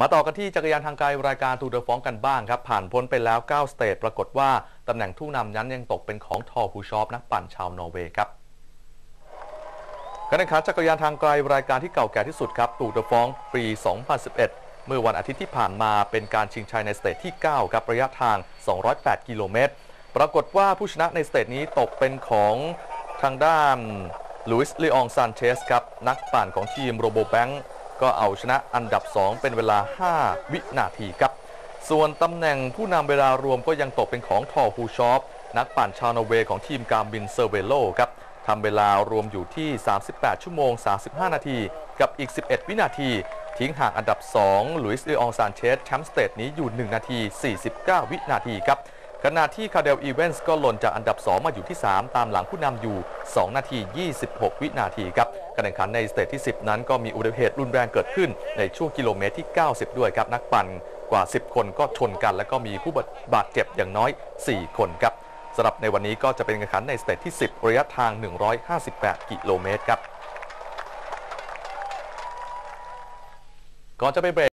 มาต่อกันที่จักรยานทางไกลรายการทูเดอฟ้องกันบ้างครับ ผ่านพ้นไปแล้ว 9 สเตจปรากฏว่า ตำแหน่งผู้นำนั้นยังตกเป็นของทอฮูชอปนักปั่นชาวนอร์เวย์ครับการแข่งขันจักรยานทางไกลรายการที่เก่าแก่ที่สุดครับตูเดอฟ้องปี 2011 เมื่อวันอาทิตย์ที่ผ่านมาเป็นการชิงชัยในสเตจที่ 9 ครับระยะทาง 208 กิโลเมตร ปรากฏว่าผู้ชนะในสเตจนี้ตกเป็นของทางด้านลุยส์ลีอองซานเชสครับนักปั่นของทีมโรโบแบงก์ ก็เอาชนะอันดับ 2 เป็นเวลา 5 วินาทีครับ ส่วนตำแหน่งผู้นำเวลารวมก็ยังตกเป็นของทอฮูชอปนักปั่นชาวนอร์เวย์ของทีมการบินเซอร์เวโลครับทำเวลารวมอยู่ที่ 38 ชั่วโมง 35 นาที กับอีก 11 วินาที ทิ้งห่างอันดับ2ลุยส์ลีอองซานเชสแชมป์สเตทนี้อยู่ 1 นาที 49 วินาทีครับ ขณะที่คาเดลอีเวนส์ก็หล่นจากอันดับ 2 มาอยู่ที่ 3 ตามหลังผู้นำอยู่ 2 นาที 26 วินาทีครับการแข่งขันในสเตจที่ 10 นั้นก็มีอุบัติเหตุรุนแรงเกิดขึ้นในช่วงกิโลเมตรที่ 90 ด้วยครับนักปั่นกว่า 10 คนก็ชนกัน แล้วก็มีผู้บาดเจ็บอย่างน้อย 4 คนครับสำหรับในวันนี้ก็จะเป็นการแข่งขันในสเตจที่ 10 ระยะทาง 158 กิโลเมตรครับก่อนจะไปเบรก